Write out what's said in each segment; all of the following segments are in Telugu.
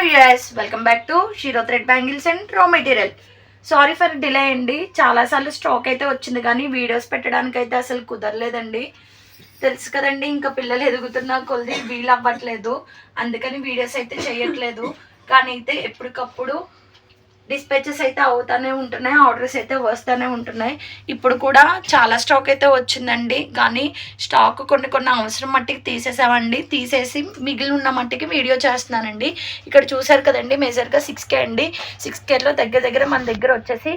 Hi welcome back to Shero thread bangles and raw material sorry for delay అండి. చాలాసార్లు స్టాక్ అయితే వచ్చింది కానీ వీడియోస్ పెట్టడానికి అయితే అసలు కుదరలేదండి. తెలుసు కదండి ఇంకా పిల్లలు ఎదుగుతున్న కొద్ది వీలు అవ్వట్లేదు. అందుకని వీడియోస్ అయితే చేయట్లేదు. కానీ అయితే ఎప్పటికప్పుడు డిస్పాచెస్ అయితే అవుతానే ఉంటున్నాయి ఆర్డర్స్ అయితే వస్తూనే ఉంటున్నాయి. ఇప్పుడు కూడా చాలా స్టాక్ అయితే వచ్చిందండి. కానీ స్టాక్ కొన్ని కొన్ని అవసరం మట్టికి తీసేసామండి. తీసేసి మిగిలి ఉన్న మట్టికి వీడియో చేస్తున్నానండి. ఇక్కడ చూసారు కదండి మేజర్గా సిక్స్ కే అండి. సిక్స్ కేలో దగ్గర దగ్గర మన దగ్గర వచ్చేసి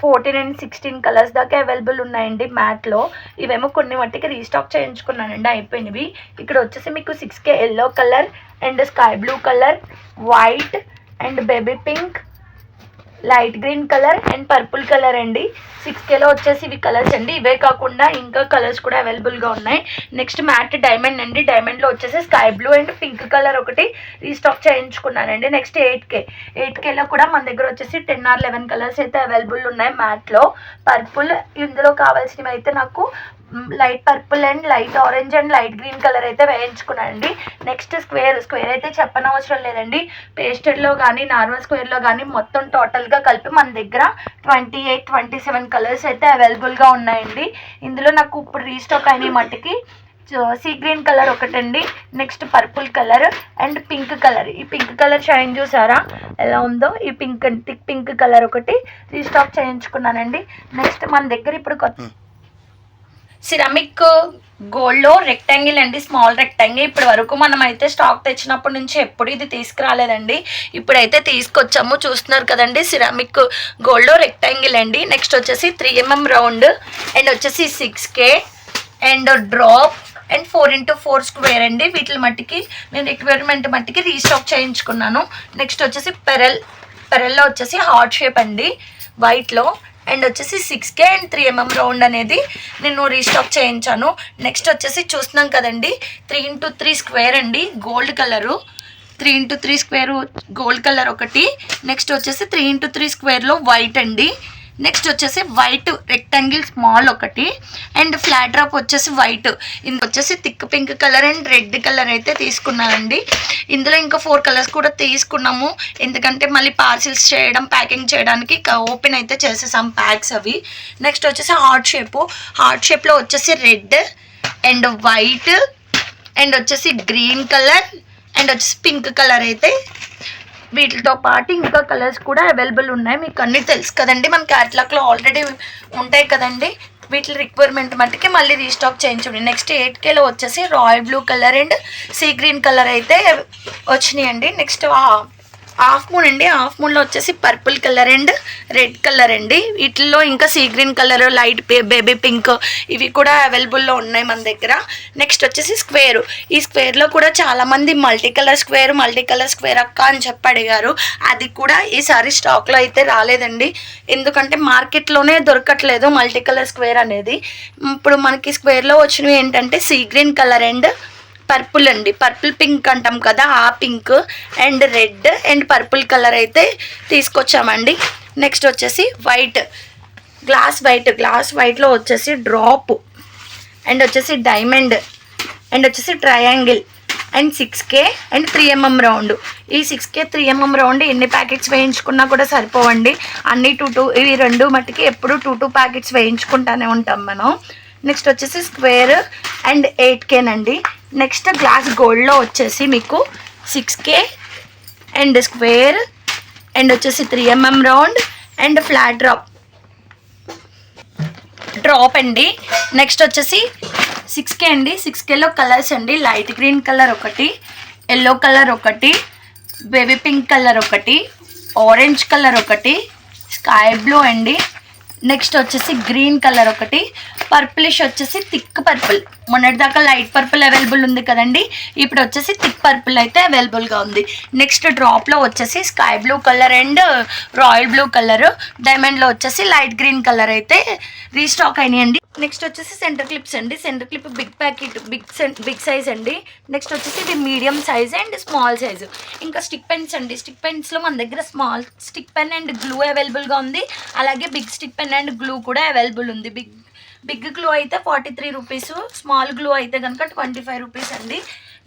ఫోర్టీన్ అండ్ సిక్స్టీన్ కలర్స్ దాకా అవైలబుల్ ఉన్నాయండి మ్యాట్లో ఇవేమో కొన్ని మట్టికి రీస్టాక్ చేయించుకున్నానండి అయిపోయినవి. ఇక్కడ వచ్చేసి మీకు six K yellow colour and sky blue colour white and baby pink light green colour and purple colour అండి. సిక్స్ కేలో వచ్చేసి ఇవి కలర్స్ అండి. ఇవే కాకుండా ఇంకా కలర్స్ కూడా అవైలబుల్గా ఉన్నాయి. నెక్స్ట్ మ్యాట్ డైమండ్ అండి. డైమండ్లో వచ్చేసి sky blue and pink colour ఒకటి రీస్టాక్ చేయించుకున్నానండి. నెక్స్ట్ ఎయిట్ కే ఎయిట్ కేలో కూడా మన దగ్గర వచ్చేసి టెన్ ఆర్ లెవెన్ కలర్స్ అయితే అవైలబుల్ ఉన్నాయి మ్యాట్లో పర్పుల్ ఇందులో కావాల్సినవి అయితే నాకు light purple and light orange and light green colour అయితే వేయించుకున్నానండి. నెక్స్ట్ స్క్వేర్ స్క్వేర్ అయితే చెప్పనవసరం లేదండి. పేస్టెడ్లో కానీ నార్మల్ స్క్వేర్లో కానీ మొత్తం టోటల్ టోటల్గా కలిపి మన దగ్గర twenty eight twenty seven colours అయితే అవైలబుల్గా ఉన్నాయండి. ఇందులో నాకు ఇప్పుడు రీస్టాక్ అయిన మట్టుకి. సీ గ్రీన్ కలర్ ఒకటండి. Next purple colour and pink colour ఈ పింక్ కలర్ షైన్ చూసారా? ఎలా ఉందో? ఈ పింక్ థిక్ పింక్ కలర్ ఒకటి రీస్టాక్ చేయించుకున్నానండి. నెక్స్ట్ మన దగ్గర ఇప్పుడు కొత్త hmm. సిరమిక్ గోల్డ్లో రెక్టాంగిల్ అండి స్మాల్ రెక్టాంగిల్ ఇప్పటి వరకు మనం అయితే స్టాక్ తెచ్చినప్పటి నుంచి ఎప్పుడు ఇది తీసుకురాలేదండి. ఇప్పుడైతే తీసుకొచ్చాము చూస్తున్నారు కదండి సిరామిక్ గోల్డ్లో రెక్టాంగిల్ అండి. నెక్స్ట్ వచ్చేసి త్రీ ఎంఎం రౌండ్ అండ్ వచ్చేసి six K and drop and four into four square అండి. వీటి మట్టికి నేను రిక్వైర్మెంట్ మట్టికి రీస్టాక్ చేయించుకున్నాను. నెక్స్ట్ వచ్చేసి పెరల్ పెరల్లో వచ్చేసి హార్ట్ షేప్ అండి. వైట్లో అండ్ వచ్చేసి six K and three MM round అనేది నేను రీస్టాక్ చేయించాను. నెక్స్ట్ వచ్చేసి చూస్తున్నాం కదండి. త్రీ ఇంటూ త్రీ స్క్వేర్ అండి. Gold colour three into three square gold colour ఒకటి. నెక్స్ట్ వచ్చేసి త్రీ ఇంటూ త్రీ స్క్వేర్లో వైట్ అండి. నెక్స్ట్ వచ్చేసి వైట్ రెక్టాంగిల్ స్మాల్ ఒకటి. అండ్ ఫ్లాట్ డ్రాప్ వచ్చేసి వైట్ ఇది వచ్చేసి thick pink colour and red colour అయితే తీసుకున్నానండి. ఇందులో ఇంకా ఫోర్ కలర్స్ కూడా తీసుకున్నాము. ఎందుకంటే మళ్ళీ పార్సిల్స్ చేయడం ప్యాకింగ్ చేయడానికి ఓపెన్ అయితే చేసేసాం ప్యాక్స్ అవి. నెక్స్ట్ వచ్చేసి హార్ట్ షేపు హార్ట్ షేప్లో వచ్చేసి రెడ్ అండ్ వైట్ అండ్ వచ్చేసి గ్రీన్ కలర్ అండ్ వచ్చేసి పింక్ కలర్ అయితే వీటితో పాటు ఇంకా కలర్స్ కూడా అవైలబుల్ ఉన్నాయి. మీకు అన్నీ తెలుసు కదండి. మన క్యాటలాగ్లో ఆల్రెడీ ఉంటాయి కదండి. వీటి రిక్వైర్మెంట్ మట్టుకి మళ్ళీ రీస్టాక్ చేయించండి నెక్స్ట్ ఎయిట్ కేలో వచ్చేసి royal blue colour and sea green colour అయితే వచ్చినాయండి. నెక్స్ట్ హాఫ్ మూన్ అండి హాఫ్ మూన్లో వచ్చేసి purple colour and red colour అండి. వీటిల్లో ఇంకా sea green colour light baby pink ఇవి కూడా అవైలబుల్లో ఉన్నాయి మన దగ్గర. నెక్స్ట్ వచ్చేసి స్క్వేర్. ఈ స్క్వేర్లో కూడా చాలామంది multi colour square multi colour square అక్క అని చెప్పి అడిగారు. అది కూడా ఈసారి స్టాక్లో అయితే రాలేదండి. ఎందుకంటే మార్కెట్లోనే దొరకట్లేదు మల్టీ కలర్ స్క్వేర్ అనేది. ఇప్పుడు మనకి స్క్వేర్లో వచ్చినవి ఏంటంటే sea green colour and purple అండి. పర్పుల్ పింక్ అంటాం కదా ఆ pink and red and purple colour అయితే తీసుకొచ్చామండి. నెక్స్ట్ వచ్చేసి వైట్ గ్లాస్ వైట్ గ్లాస్ వైట్లో వచ్చేసి డ్రాప్ అండ్ వచ్చేసి డైమండ్ అండ్ వచ్చేసి triangle and six K and three MM round. ఈ six K three MM round ఎన్ని ప్యాకెట్స్ వేయించుకున్నా కూడా సరిపోవండి. అన్ని టూ టూ ఇవి రెండు మట్టికి ఎప్పుడు టూ టూ ప్యాకెట్స్ వేయించుకుంటానే ఉంటాం మనం. నెక్స్ట్ వచ్చేసి స్క్వేర్ అండ్ ఎయిట్ కేనండి. నెక్స్ట్ గ్లాస్ గోల్డ్లో వచ్చేసి మీకు six K and square and వచ్చేసి three MM round and flat drop drop అండి. నెక్స్ట్ వచ్చేసి సిక్స్ కే అండి. సిక్స్ కేలో కలర్స్ అండి. లైట్ గ్రీన్ కలర్ ఒకటి ఎల్లో కలర్ ఒకటి బేబీ పింక్ కలర్ ఒకటి ఆరెంజ్ కలర్ ఒకటి స్కై బ్లూ అండి. నెక్స్ట్ వచ్చేసి గ్రీన్ కలర్ ఒకటి పర్పులిష్ వచ్చేసి థిక్ పర్పుల్ మొన్నటిదాకా లైట్ పర్పుల్ అవైలబుల్ ఉంది కదండి. ఇప్పుడు వచ్చేసి థిక్ పర్పుల్ అయితే అవైలబుల్గా ఉంది. నెక్స్ట్ డ్రాప్లో వచ్చేసి sky blue colour and royal blue colour డైమండ్లో వచ్చేసి లైట్ గ్రీన్ కలర్ అయితే రీస్టాక్ అయినాయండి. నెక్స్ట్ వచ్చేసి సెంటర్ క్లిప్స్ అండి. Centre clip big packet big big size అండి. నెక్స్ట్ వచ్చేసి ఇది medium size and small size ఇంకా స్టిక్ పెన్స్ అండి. స్టిక్ పెన్స్లో మన దగ్గర small stick pen and glue అవైలబుల్గా ఉంది. అలాగే big stick pen and glue కూడా అవైలబుల్ ఉంది. బిగ్ బిగ్ గ్లూ అయితే forty three rupees small glue అయితే కనుక ట్వంటీ ఫైవ్ రూపీస్ అండి.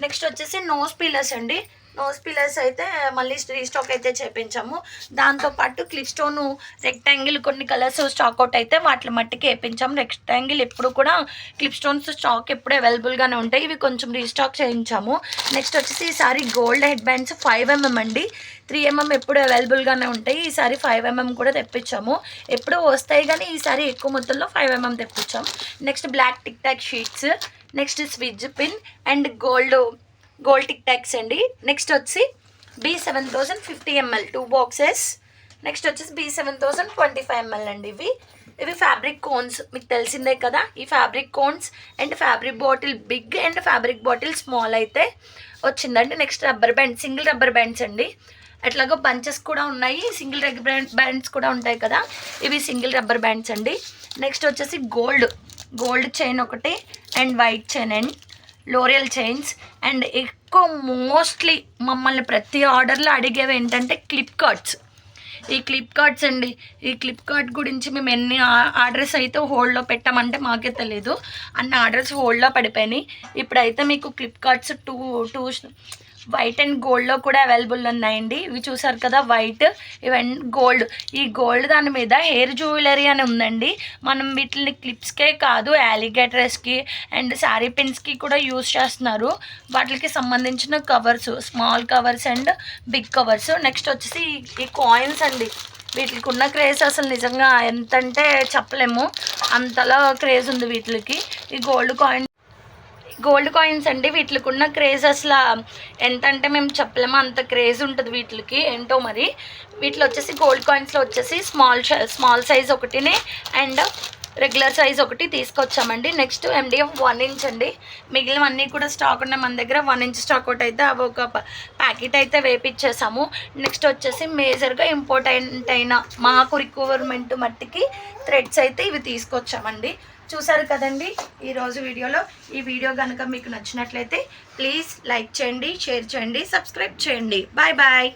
నెక్స్ట్ వచ్చేసి నోస్ పీలర్స్ అండి. నోస్ పిల్లర్స్ అయితే మళ్ళీ రీస్టాక్ అయితే చేపించాము. దాంతోపాటు క్లిప్ స్టోన్ రెక్టాంగిల్ కొన్ని కలర్స్ స్టాక్ అవుట్ అయితే వాటి మట్టికి వేపించాము. రెక్టాంగిల్ ఎప్పుడు కూడా క్లిప్ స్టోన్స్ స్టాక్ ఎప్పుడు అవైలబుల్గానే ఉంటాయి. ఇవి కొంచెం రీస్టాక్ చేయించాము. నెక్స్ట్ వచ్చేసి ఈసారి gold head bands five MM అండి. త్రీ ఎంఎం ఎప్పుడు అవైలబుల్గానే ఉంటాయి. ఈసారి ఫైవ్ ఎంఎం కూడా తెప్పించాము. ఎప్పుడూ వస్తాయి కానీ ఈసారి ఎక్కువ మొత్తంలో five MM తెప్పించాము. Next black tic tac sheets next switch pin and gold gold tic tacs అండి. నెక్స్ట్ వచ్చి B seven thousand fifty ML two boxes next వచ్చేసి B seven thousand twenty five ML అండి ఇవి. ఇవి ఫ్యాబ్రిక్ కోన్స్ మీకు తెలిసిందే కదా. ఈ fabric cones and fabric bottle big and fabric bottle small అయితే వచ్చిందండి. Next rubber band single rubber bands అండి. అట్లాగో బంచెస్ కూడా ఉన్నాయి. సింగిల్ రబ్బర్ బ్యాండ్స్ కూడా ఉంటాయి కదా. ఇవి సింగిల్ రబ్బర్ బ్యాండ్స్ అండి. నెక్స్ట్ వచ్చేసి గోల్డ్ గోల్డ్ చైన్ ఒకటి and white chain and L'Oreal chains and ఎక్కువ మోస్ట్లీ మమ్మల్ని ప్రతి ఆర్డర్లో అడిగేవి ఏంటంటే క్లిప్ కార్డ్స్ ఈ క్లిప్ కార్డ్స్ అండి. ఈ క్లిప్ కార్డ్ గురించి మేము ఎన్ని ఆర్డర్స్ అయితే హోల్డ్లో పెట్టామంటే మాకే తెలియదు అన్ని ఆర్డర్స్ హోల్డ్లో పడిపోయినాయి. ఇప్పుడైతే మీకు clip cards two two white and గోల్డ్లో కూడా అవైలబుల్ ఉన్నాయండి. ఇవి చూసారు కదా వైట్ ఇవన్నీ గోల్డ్ ఈ గోల్డ్ దాని మీద హెయిర్ జ్యువెలరీ అని ఉందండి. మనం వీటిని క్లిప్స్కే కాదు యాలిగేటర్స్కి అండ్ శారీ పిన్స్కి కూడా యూస్ చేస్తున్నారు. వాటికి సంబంధించిన covers small covers and big covers next వచ్చేసి ఈ- ఈ కాయిన్స్ అండి. వీటికి ఉన్న క్రేజ్ అసలు నిజంగా ఎంత అంటే చెప్పలేము. అంతలా క్రేజ్ ఉంది వీటికి. ఈ గోల్డ్ కాయిన్ గోల్డ్ కాయిన్స్ అండి వీటికి ఉన్న క్రేజ్ అసలు ఎంత అంటే మేము చెప్పలేము అంత క్రేజ్ ఉంటుంది వీటికి ఏంటో మరి. వీటిలో వచ్చేసి గోల్డ్ కాయిన్స్లో వచ్చేసి స్మాల్ స్మాల్ సైజ్ ఒకటిని అండ్ రెగ్యులర్ సైజ్ ఒకటి తీసుకొచ్చామండి. నెక్స్ట్ ఎండిఎఫ్ వన్ ఇంచ్ అండి. మిగిలినవన్నీ కూడా స్టాక్ ఉన్నాయి మన దగ్గర. వన్ ఇంచ్ స్టాక్ అవుట్ అయితే అవి ఒక ప్యాకెట్ అయితే వేపించేసాము నెక్స్ట్ వచ్చేసి మేజర్గా ఇంపార్టెంట్ అయిన మాకు రిక్వైర్మెంట్ మట్టికి థ్రెడ్స్ అయితే ఇవి తీసుకొచ్చామండి. చూసారు కదండి ఈరోజు వీడియోలో. ఈ వీడియో కనుక మీకు నచ్చినట్లయితే ప్లీజ్ లైక్ చేయండి షేర్ చేయండి సబ్స్క్రైబ్ చేయండి. Bye bye.